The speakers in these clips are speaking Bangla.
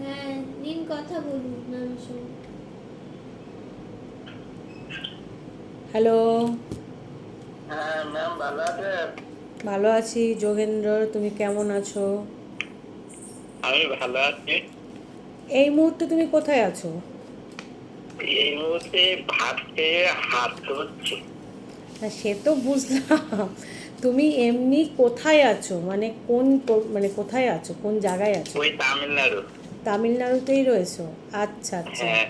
হ্যাঁ নিন কথা বলুন ম্যামের সঙ্গে হ্যালো। হ্যাঁ ম্যাম ভালো আছেন? ভালো আছি যোগেন্দ্র তুমি কেমন আছো? আমি ভালো আছি। এই মুহূর্তে তুমি কোথায় আছো? এই মুহূর্তে ভাত খেয়ে হাত ধরছি হ্যাঁ সে তো বুঝলাম। তুমি এমনি কোথায় আছো? মানে কোন মানে কোথায় আছো? কোন জায়গায় আছো? ওই তামিলনাড়ু। তামিলনাড়ুতেই রয়েছো? আচ্ছা আচ্ছা। হ্যাঁ।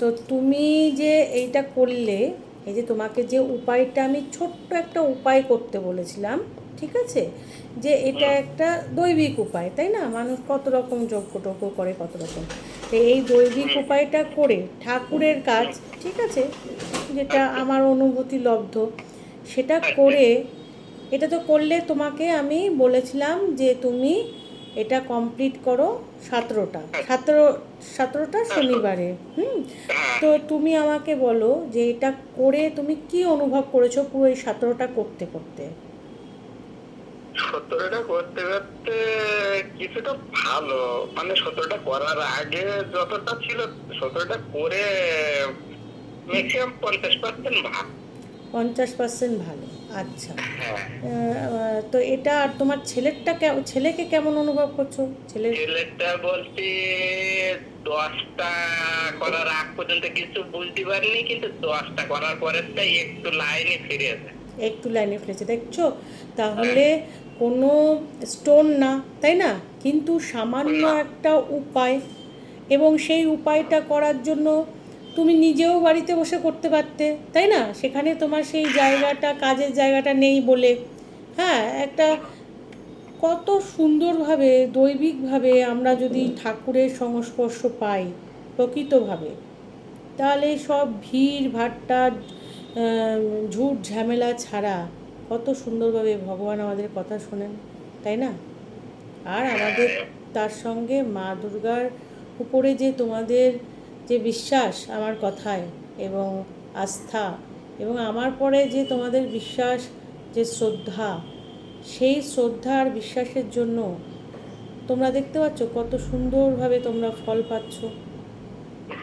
তো তুমি যে এইটা করলে এই যে তোমাকে যে উপায়টা আমি ছোট্ট একটা উপায় করতে বলেছিলাম ঠিক আছে? যে এটা একটা দৈবিক উপায় তাই না? মানুষ কত রকম যজ্ঞ টজ্ঞ করে কত রকম। তো এই দৈবিক উপায়টা করে ঠাকুরের কাজ ঠিক আছে? যেটা আমার অনুভূতি লব্ধ সেটা করে এটা তো করলে তোমাকে আমি বলেছিলাম যে তুমি এটা কমপ্লিট করো সতেরোটা। সতেরো সতেরোটা শনিবারে হুম? হ্যাঁ। তো তুমি আমাকে বলো যে এটা করে তুমি কি অনুভব করেছ পুরো এই সতেরোটা করতে করতে? সতেরোটা করতে করতে কিছুটা ভালো। মানে সতেরোটা করার আগে যতটা ছিল সতেরোটা করে ম্যাক্সিমাম পঞ্চাশ পার্সেন্ট ভালো পঞ্চাশ পার্সেন্ট ভালো। আচ্ছা। হ্যাঁ। তো এটা আর তোমার ছেলেরটা কে- ছেলেকে কেমন অনুভব করছ? ছেলের ছেলেটা বলতে দশটা করার আগ পর্যন্ত কিছু বুঝতে পারিনি কিন্তু দশটা করার পরেরটাই একটু লাইনে ফিরেছে একটু লাইনে ফেলেছে দেখছ? তাহলে কোনো স্টোন না তাই না? কিন্তু সামান্য একটা উপায়। এবং সেই উপায়টা করার জন্য তুমি নিজেও বাড়িতে বসে করতে পারতে, তাই না? সেখানে তোমার সেই জায়গাটা, কাজের জায়গাটা নেই বলে। হ্যাঁ একটা কত সুন্দরভাবে, দৈবিকভাবে আমরা যদি ঠাকুরের সংস্পর্শ পাই, প্রকৃতভাবে, তাহলে সব ভিড়, ভাট্টা ঝুট, ঝামেলা ছাড়া কত সুন্দরভাবে ভগবান আমাদের কথা শোনেন, তাই না? আর আমাদের তার সঙ্গে মা দুর্গার উপরে যে তোমাদের যে বিশ্বাস আমার কথায় এবং আস্থা এবং আমার পরে যে তোমাদের বিশ্বাস যে শ্রদ্ধা সেই শ্রদ্ধা আর বিশ্বাসের জন্য তোমরা দেখতে পাচ্ছ কত সুন্দরভাবে তোমরা ফল পাচ্ছ।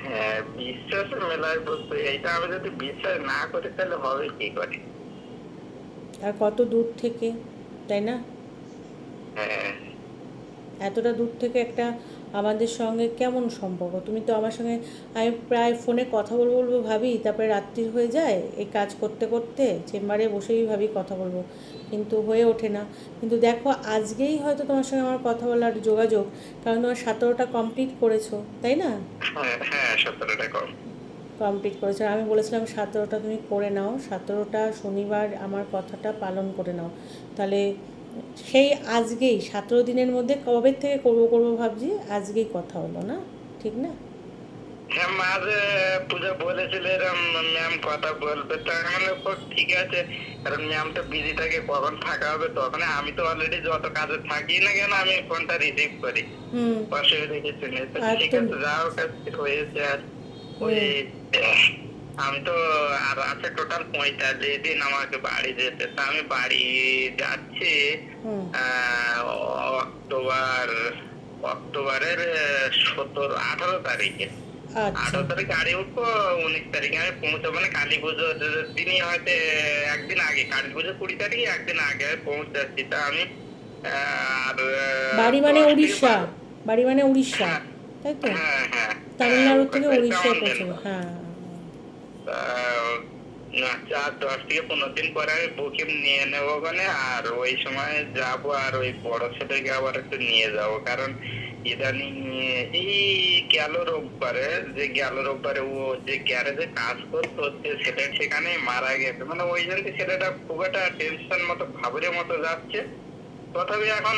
হ্যাঁ বিশ্বাস মেলায় বলতে এইটা আমি যদি বিশ্বাস না করি তাহলে হবে কি করে? আর কত দূর থেকে তাই না? হ্যাঁ। এতটা দূর থেকে একটা আমাদের সঙ্গে কেমন সম্পর্ক? তুমি তো আমার সঙ্গে আমি প্রায় ফোনে কথা বলব বলব ভাবি তারপরে রাত্রি হয়ে যায় এই কাজ করতে করতে চেম্বারে বসেই ভাবি কথা বলব। কিন্তু হয়ে ওঠে না। কিন্তু দেখো আজকেই হয়তো তোমার সঙ্গে আমার কথা বলার যোগাযোগ কারণ তোমার সতেরোটা কমপ্লিট করেছ তাই না? হ্যাঁ হ্যাঁ সতেরোটা কমপ্লিট করেছ। আমি বলেছিলাম সতেরোটা তুমি করে নাও সতেরোটা শনিবার আমার কথাটা পালন করে নাও। তাহলে সেই আজকেই সতেরো দিনের মধ্যে কবে থেকে করব করব ভাবছি আজকেই কথা হলো না? ঠিক না? হ্যাঁ পূজা বলেছিল এরম ম্যাম কথা বলবে। তো আমি ঠিক আছে। কারণ ম্যাম তো বিজি থাকে কখন ফাঁকা হবে তখন আমি তো অলরেডি যত কাজে থাকি না কেন আমি ফোনটা রিসিভ করি। হুম। অসুবিধা কিছু নেই ঠিক আছে যা হোক হয়েছে আর ওই আমি তো আর আছে টোটাল পঁয়তাল্লিশ দিন আমাকে বাড়ি যেতে। তা আমি বাড়ি যাচ্ছি অক্টোবর অক্টোবরের সতেরো আঠারো তারিখে। আচ্ছা। আঠারো তারিখ গাড়ি উঠবো উনিশ তারিখে আমি পৌঁছাবো। মানে কালী পুজো দিনই হয়তো একদিন আগে কালী পুজো কুড়ি তারিখে একদিন আগে পৌঁছাচ্ছি। তা আমি আর বাড়ি মানে থেকে উড়িষ্যা। বাড়ি মানে উড়িষ্যা। হ্যাঁ। তাই তো? হ্যাঁ হ্যাঁ তামিলনাড়ু হ্যাঁ, থেকে ওখানটায় উড়িষ্যায় কেমন হ্যাঁ। চার দশ থেকে পনেরো দিন পরে আমি বুকিং নিয়ে নেব ওখানে, আর ওই সময় যাব, আর ওই বড় ছেলেকে আবার একটু নিয়ে যাব। কারণ ইদানিং এই গেল রোববারে, যে গেল রোববারে ও যে গ্যারেজে কাজ করতো, যে ছেলে সেখানে মারা গেছে। মানে ওই জন্য ছেলেটা খুব একটা টেনশন মতো ভাবরের মতো যাচ্ছে। তথাপি এখন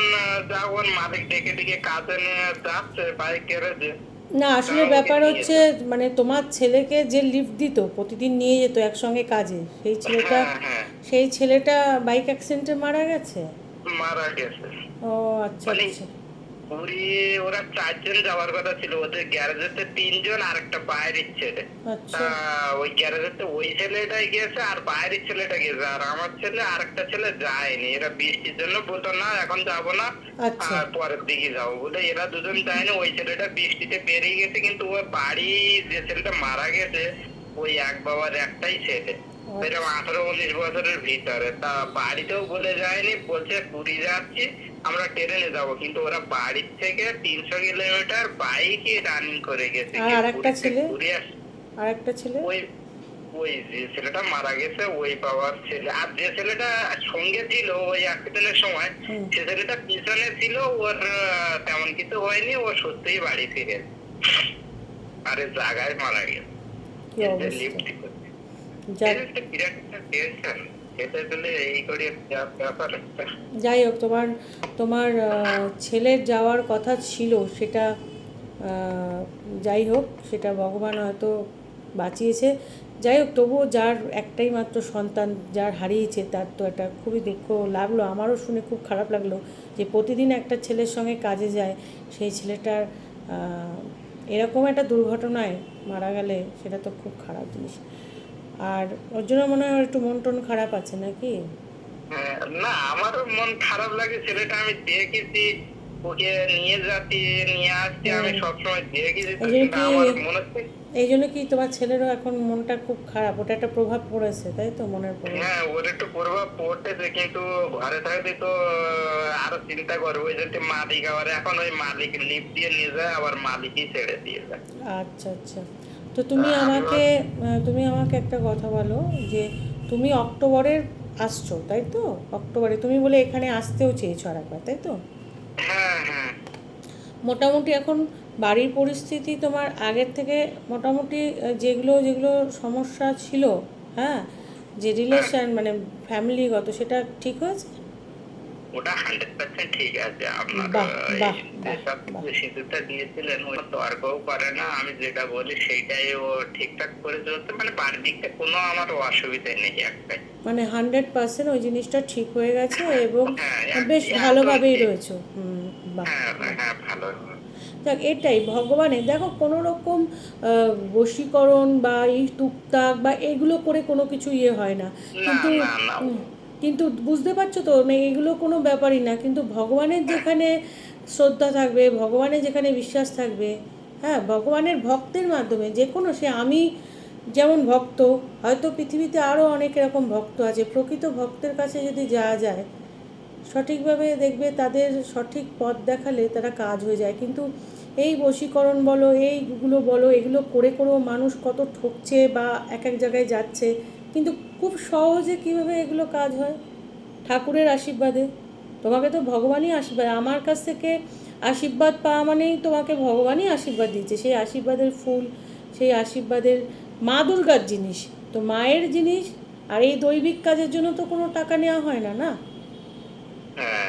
যা ওর মালিক ডেকে ডেকে কাজে নিয়ে যাচ্ছে বাইক গ্যারেজে না আসলে ব্যাপার হচ্ছে মানে তোমার ছেলেকে যে লিফট দিত প্রতিদিন নিয়ে যেত একসঙ্গে কাজে সেই ছেলেটা হ্যাঁ। হ্যাঁ সেই ছেলেটা বাইক অ্যাক্সিডেন্টে মারা গেছে? মারা গেছে। ও আচ্ছা মানে আচ্ছা। পুরী ওরা চারজন যাওয়ার কথা ছিল ওদের গ্যারেজেতে তিনজন আর একটা বাইরের ছেলে। আচ্ছা। ওই গ্যারেজেতে ওই ছেলেটাই গেছে আর বাইরের ছেলেটা গেছে আর আমার ছেলে আর একটা ছেলে যায়নি। এরা বৃষ্টির জন্য বলতো না এখন যাব না আচ্ছা। আর পরের দিকে যাব বলে এরা দুজন যায়নি। ওই ছেলেটা বৃষ্টিতে বেরিয়ে গেছে কিন্তু ওই বাড়ি যে ছেলেটা মারা গেছে ওই এক বাবার একটাই ছেলে। এরকম আঠারো উনিশ বছরের ভিতরে। তা বাড়িতেও বলে যায়নি বলছে পুরী যাচ্ছি আমরা ট্রেনে যাব। কিন্তু ওরা বাড়ির থেকে তিনশো কিলোমিটার বাইকে রানিং করে গেছে আর থেকে ছেলে? আর একটা ছেলে? ওই ওই যে ছেলেটা মারা গেছে ওই বাবার ছেলে। আর যে ছেলেটা সঙ্গে ছিল ওই অ্যাক্সিডেন্টের সময় সে ছেলেটা পিছনে ছিল ওর তেমন কিছু হয়নি ও সত্যিই বাড়ি ফিরে। আরে জায়গায় মারা গেছে। লিফট যাই হোক তোমার তোমার ছেলের যাওয়ার কথা ছিল সেটা যাই হোক সেটা ভগবান হয়তো বাঁচিয়েছে। যাই হোক তবুও যার একটাই মাত্র সন্তান যার হারিয়েছে তার তো একটা খুবই দুঃখ লাগল আমারও শুনে খুব খারাপ লাগল যে প্রতিদিন একটা ছেলের সঙ্গে কাজে যায় সেই ছেলেটার এরকম একটা দুর্ঘটনায় মারা গেলে সেটা তো খুব খারাপ জিনিস। আর ওর জন্য মনে হয় একটু মন টন খারাপ আছে নাকি? হ্যাঁ, না আমারও মন খারাপ লাগে ছেলেটা আমি দেখেছি ওকে নিয়ে যাচ্ছি নিয়ে আসছি আমি সবসময় দেখেছি এই আমার জন্য কি তোমার ছেলেরও এখন মনটা খুব খারাপ? ওটা একটা প্রভাব পড়েছে তাই তো মনের প্রভাব হ্যাঁ ওর একটু প্রভাব পড়তেছে কিন্তু ঘরে থাকতে তো আরও চিন্তা করবে ওই যে মালিক আবার এখন ওই মালিক লিপ দিয়ে নিয়ে যায় আবার মালিকই ছেড়ে দিয়ে যায়। আচ্ছা আচ্ছা। তো তুমি আমাকে তুমি আমাকে একটা কথা বলো যে তুমি অক্টোবরের আসছো, তাই তো? অক্টোবরে তুমি বলে এখানে আসতেও চেয়েছো আর একবার তাই তো? মোটামুটি এখন বাড়ির পরিস্থিতি তোমার আগের থেকে মোটামুটি যেগুলো যেগুলো সমস্যা ছিল হ্যাঁ যে রিলেশন মানে ফ্যামিলিগত সেটা ঠিক হয়েছে? ওটা হান্ড্রেড পার্সেন্ট ঠিক আছে। আপনার যেসব সিঁদুরটা দিয়েছিলেন ওই তর্কও করে না। আমি যেটা বলি সেইটাই ও ঠিকঠাক করে চলতে মানে দিকটা কোনো আমার অসুবিধা নেই একটাই মানে হান্ড্রেড পার্সেন্ট ওই জিনিসটা ঠিক হয়ে গেছে এবং হ্যাঁ, বেশ ভালোভাবেই রয়েছে। হুম হ্যাঁ হ্যাঁ ভালো। দেখ এটাই ভগবানের। দেখো কোনো রকম বশীকরণ বা এই টুকটাক বা এগুলো করে কোনো কিছু ইয়ে হয় না। কিন্তু কিন্তু বুঝতে পারছ তো মানে এগুলো কোনো ব্যাপারই না, কিন্তু ভগবানের যেখানে শ্রদ্ধা থাকবে, ভগবানের যেখানে বিশ্বাস থাকবে হ্যাঁ ভগবানের ভক্তের মাধ্যমে যে কোনো সে আমি যেমন ভক্ত, হয়তো পৃথিবীতে আরও অনেক এরকম ভক্ত আছে, প্রকৃত ভক্তের কাছে যদি যাওয়া যায়, সঠিকভাবে দেখবে তাদের সঠিক পথ দেখালে তারা কাজ হয়ে যায়, কিন্তু এই বশীকরণ বলো, এইগুলো বলো, এগুলো করে করেও মানুষ কত ঠকছে বা এক এক জায়গায় যাচ্ছে কিন্তু খুব সহজে কীভাবে এগুলো কাজ হয়? ঠাকুরের আশীর্বাদে। তোমাকে তো ভগবানই আশীর্বাদ, আমার কাছ থেকে আশীর্বাদ পাওয়া মানেই তোমাকে ভগবানই আশীর্বাদ দিচ্ছে। সেই আশীর্বাদের ফুল, সেই আশীর্বাদের মা দুর্গার জিনিস। তো মায়ের জিনিস আর এই দৈবিক কাজের জন্য তো কোনো টাকা নেওয়া হয় না না? হ্যাঁ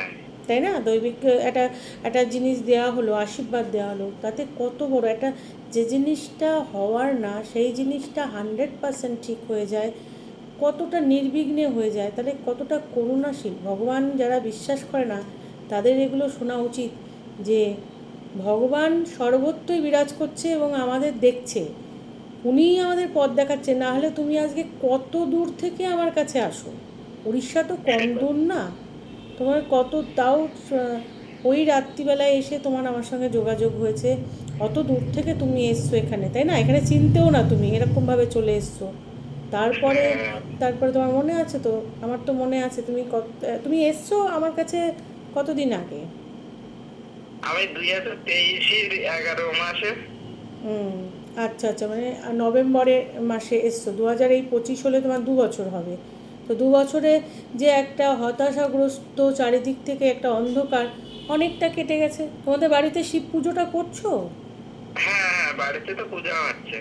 তাই না? দৈবিক একটা একটা জিনিস দেওয়া হলো আশীর্বাদ দেওয়া হলো তাতে কত বড় একটা যে জিনিসটা হওয়ার না সেই জিনিসটা হান্ড্রেড পার্সেন্ট ঠিক হয়ে যায় কতটা নির্বিঘ্নে হয়ে যায় তাহলে কতটা করুণাশীল। ভগবান যারা বিশ্বাস করে না তাদের এগুলো শোনা উচিত যে ভগবান সর্বত্রই বিরাজ করছে এবং আমাদের দেখছে। উনিই আমাদের পথ দেখাচ্ছে না হলে তুমি আজকে কত দূর থেকে আমার কাছে আসো? উড়িষ্যা তো কম দূর না। তোমার কত তাও ওই রাত্রিবেলায় এসে তোমার আমার সঙ্গে যোগাযোগ হয়েছে। অত দূর থেকে তুমি এসছো এখানে তাই না? এখানে চিনতেও না তুমি এরকমভাবে চলে এসছো। তারপরে তারপরে তোমার মনে আছে তো? আমার তো মনে আছে তুমি কত তুমি এসছো আমার কাছে কতদিন আগে? আমি দুই হাজার তেইশের এগারো মাসে। হুম আচ্ছা আচ্ছা মানে নভেম্বরের মাসে এসছো। দু হাজার এই পঁচিশ হলে তোমার দু বছর হবে। তো দু বছরে যে একটা হতাশাগ্রস্ত চারিদিক থেকে একটা অন্ধকার অনেকটা কেটে গেছে। তোমাদের বাড়িতে শিব পুজোটা করছ? হ্যাঁ হ্যাঁ বাড়িতে তো পূজা হচ্ছে।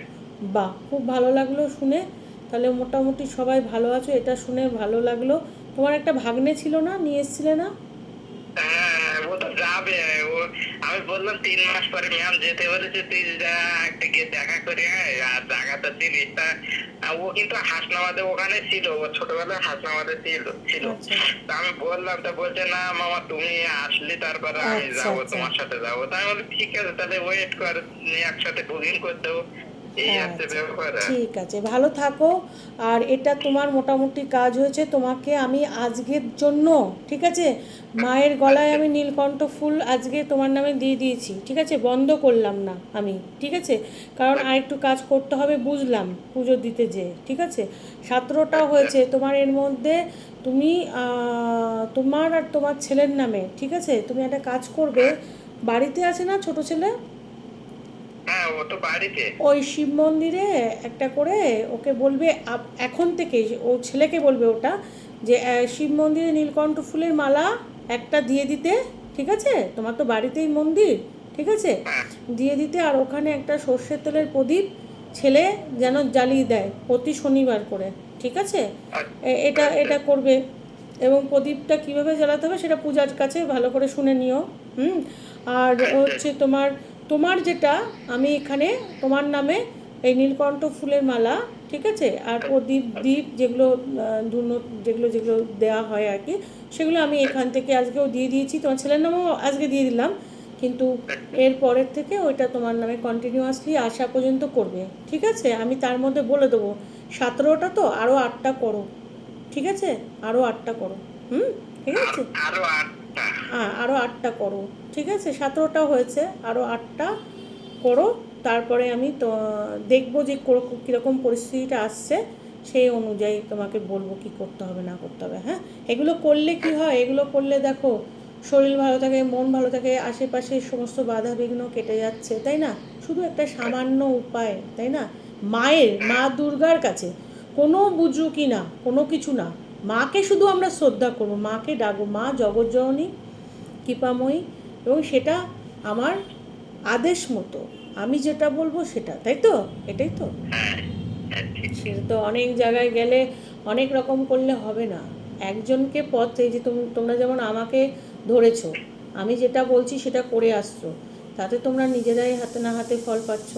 বাহ খুব ভালো লাগল শুনে। তাহলে মোটামুটি সবাই ভালো আছো এটা শুনে ভালো লাগল। তোমার একটা ভাগ্নে ছিল না? নিয়ে এসেছিলে না? হ্যাঁ যাবে ও আমি বললাম তিন মাস পরে ম্যাম যেতে বলেছে তুই যা একটা গিয়ে দেখা করে আর জায়গাটা চিনিস তা ও কিন্তু হাসনাবাদে ওখানে ছিল ও ছোটবেলায় হাসনাবাদে ছিল ছিল আচ্ছা। তা আমি বললাম তা বলছে না মামা তুমি আসলে তারপরে আমি আচ্ছা, যাব আচ্ছা। তোমার সাথে যাব তাই আমি বলি ঠিক আছে তাহলে ওয়েট কর একসাথে বুকিং করে দেবো হচ্ছে আচ্ছা, ঠিক আছে ভালো থাকো। আর এটা তোমার মোটামুটি কাজ হয়েছে তোমাকে আমি আজকের জন্য ঠিক আছে? মায়ের গলায় আমি নীলকণ্ঠ ফুল আজকে তোমার নামে দিয়ে দিয়েছি ঠিক আছে? বন্ধ করলাম না আমি ঠিক আছে? কারণ আর একটু কাজ করতে হবে বুঝলাম পুজো দিতে যে ঠিক আছে? সতেরোটা হয়েছে তোমার এর মধ্যে তুমি তোমার আর তোমার ছেলের নামে ঠিক আছে? তুমি একটা কাজ করবে বাড়িতে আছে না ছোট ছেলে? হ্যাঁ ওই শিব মন্দিরে একটা করে ওকে বলবে এখন থেকে ও ছেলেকে বলবে ওটা যে শিব মন্দিরে নীলকণ্ঠ ফুলের মালা একটা দিয়ে দিতে ঠিক আছে? তোমার তো বাড়িতেই মন্দির ঠিক আছে? হ্যাঁ। দিয়ে দিতে আর ওখানে একটা সর্ষের তেলের প্রদীপ ছেলে যেন জ্বালিয়ে দেয় প্রতি শনিবার করে ঠিক আছে? এটা এটা করবে। এবং প্রদীপটা কীভাবে জ্বালাতে হবে সেটা পূজার কাছে ভালো করে শুনে নিও হুম? আর হচ্ছে তোমার তোমার যেটা আমি এখানে তোমার নামে এই নীলকণ্ঠ ফুলের মালা ঠিক আছে? আর প্রদীপ দ্বীপ যেগুলো আহ, ধুনো যেগুলো যেগুলো দেওয়া হয় আর কি সেগুলো আমি এখান থেকে আজকেও দিয়ে দিয়েছি। তোমার ছেলের নামও আজকে দিয়ে দিলাম কিন্তু এর পরের থেকে ওইটা তোমার নামে কন্টিনিউয়াসলি আসা পর্যন্ত করবে ঠিক আছে? আমি তার মধ্যে বলে দেবো সতেরোটা তো আরও আটটা করো ঠিক আছে? আরও আটটা করো হুম? ঠিক আছে? আরও আটটা হ্যাঁ আরও আটটা করো, ঠিক আছে? সতেরোটা হয়েছে আরও আটটা করো, তারপরে আমি তো, দেখব যে কোরো- কীরকম পরিস্থিতিটা আসছে, সেই অনুযায়ী তোমাকে বলব কি করতে হবে, না করতে হবে হ্যাঁ? এগুলো করলে কি হয়? এগুলো করলে দেখো, শরীর ভালো থাকে, মন ভালো থাকে, আশেপাশে সমস্ত বাধা বিঘ্ন কেটে যাচ্ছে, তাই না? শুধু একটা সামান্য উপায়, তাই না? মায়ের, মা দুর্গার কাছে, কোনো বুজুকি না, কোনো কিছু না। মাকে শুধু আমরা শ্রদ্ধা করব, মাকে ডাকবো, মা জগজ্জননী, কৃপাময়ী এবং সেটা আমার আদেশ মতো। আমি যেটা বলব সেটা, তাই তো? এটাই তো। সেটা তো অনেক জায়গায় গেলে অনেক রকম করলে হবে না। একজনকে পথ যে তোম- তোমরা যেমন আমাকে ধরেছ, আমি যেটা বলছি সেটা করে আসছো, তাতে তোমরা নিজেরাই হাতে না হাতে ফল পাচ্ছ।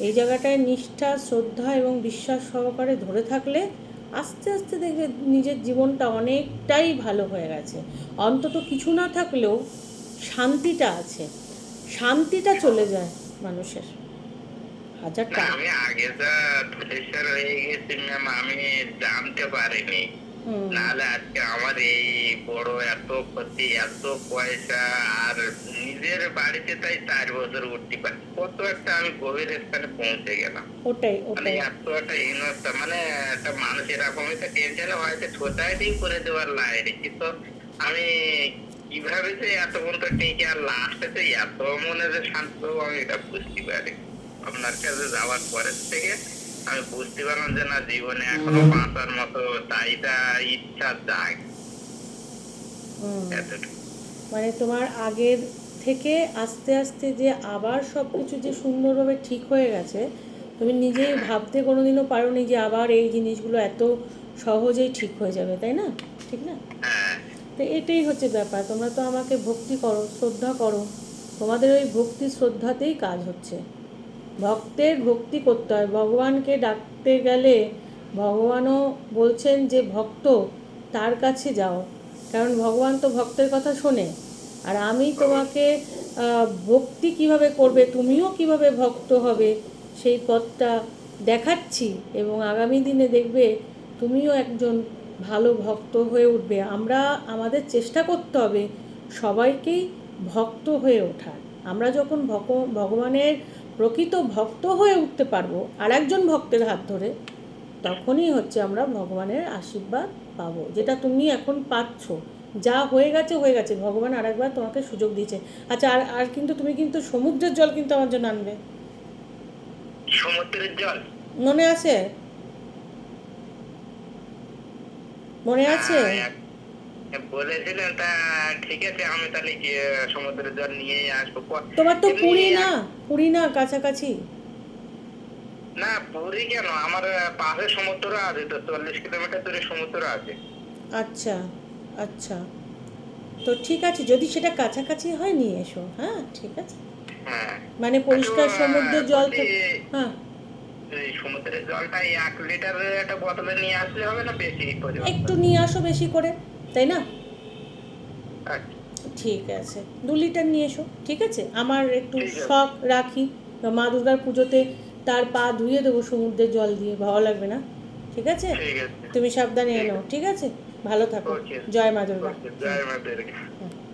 এই জায়গাটায় নিষ্ঠা, শ্রদ্ধা এবং বিশ্বাস সহকারে ধরে থাকলে আস্তে আস্তে দেখবে নিজের জীবনটা অনেকটাই ভালো হয়ে গেছে। অন্তত কিছু না থাকলেও শান্তিটা আছে। শান্তিটা চলে যায় মানুষের। হাজার টাকা আমি আগে প্রেশার হয়ে গেছি ম্যাম আমি জানতে পারিনি। নাহলে আজকে আমার এই বড় এত ক্ষতি এত পয়সা আর নিজের বাড়িতে তাই চার বছর উঠতে পারি কত একটা আমি গভীর স্থানে পৌঁছে গেলাম। ওটাই মানে এত একটা হীনস্থা মানে একটা মানুষ টেনশনে হয়তো সোসাইটি করে দেওয়ার লাইনে। কিন্তু আমি কীভাবে যে এত পর্যন্ত টিকে আর লাস্টে যে এত মনে যে শান্ত আমি এটা বুঝতে পারি আপনার কাছে যাওয়ার পরের থেকে আমি বুঝতে পারলাম যে না জীবনে এখনও বাঁচার মতো চাহিদা ইচ্ছা জাগ মানে তোমার আগের থেকে আস্তে আস্তে যে আবার সব কিছু যে সুন্দরভাবে ঠিক হয়ে গেছে তুমি নিজেই ভাবতে কোনোদিনও পারোনি যে আবার এই জিনিসগুলো এত সহজেই ঠিক হয়ে যাবে তাই না? ঠিক না? হ্যাঁ। তো এটাই হচ্ছে ব্যাপার তোমরা তো আমাকে ভক্তি করো শ্রদ্ধা করো। তোমাদের ওই ভক্তি শ্রদ্ধাতেই কাজ হচ্ছে। ভক্তের ভক্তি করতে হয়। ভগবানকে ডাকতে গেলে ভগবানও বলছেন যে, ভক্ত, তার কাছে যাও। কারণ ভগবান তো ভক্তের কথা শোনে। আর আমি তোমাকে ভক্তি কীভাবে করবে, তুমিও কীভাবে ভক্ত হবে, সেই পথটা দেখাচ্ছি এবং আগামী দিনে দেখবে তুমিও একজন ভালো ভক্ত হয়ে উঠবে। আমরা, আমাদের চেষ্টা করতে হবে সবাইকেই ভক্ত হয়ে ওঠার। আমরা যখন ভগ- ভগবানের প্রকৃত ভক্ত হয়ে উঠতে পারব আর একজন ভক্তের হাত ধরে তখনই হচ্ছে আমরা ভগবানের আশীর্বাদ পাবো। যেটা তুমি এখন পাচ্ছ। যা হয়ে গেছে হয়ে গেছে। ভগবান আর একবার তোমাকে সুযোগ দিয়েছে। আচ্ছা আর আর কিন্তু তুমি কিন্তু সমুদ্রের জল কিন্তু আমার জন্য আনবে। সমুদ্রের জল? মনে আছে? মনে আছে? হ্যাঁ, বলেছিলেন তা ঠিক আছে আমি তাহলে সমুদ্রের জল নিয়েই আসব। তোমার তো পুরী না পুরী না কাছাকাছি? না পুরী কেন? আমার পাশে সমুদ্র আছে তো চল্লিশ কিলোমিটার দূরে সমুদ্র আছে। আচ্ছা আচ্ছা। তো ঠিক আছে যদি সেটা কাছাকাছি হয় নিয়ে এসো। হ্যাঁ ঠিক আছে। হ্যাঁ। মানে পরিষ্কার সমুদ্রের জল হ্যাঁ। সমুদ্রের জলটা এক লিটারের একটা বোতলে নিয়ে আসলে হবে না বেশি একটু নিয়ে আসো বেশি করে। তাই না? আচ্ছা ঠিক আছে। দু লিটার নিয়ে এসো ঠিক আছে? আমার একটু শখ রাখি। মা দুর্গার পুজোতে তার পা ধুয়ে দেবো সমুদ্রের জল দিয়ে ভালো লাগবে না? ঠিক আছে? তুমি সাবধানে এনো ঠিক আছে? ভালো থাকো। জয় মা দুর্গা। জয় মা দুর্গা। হুম।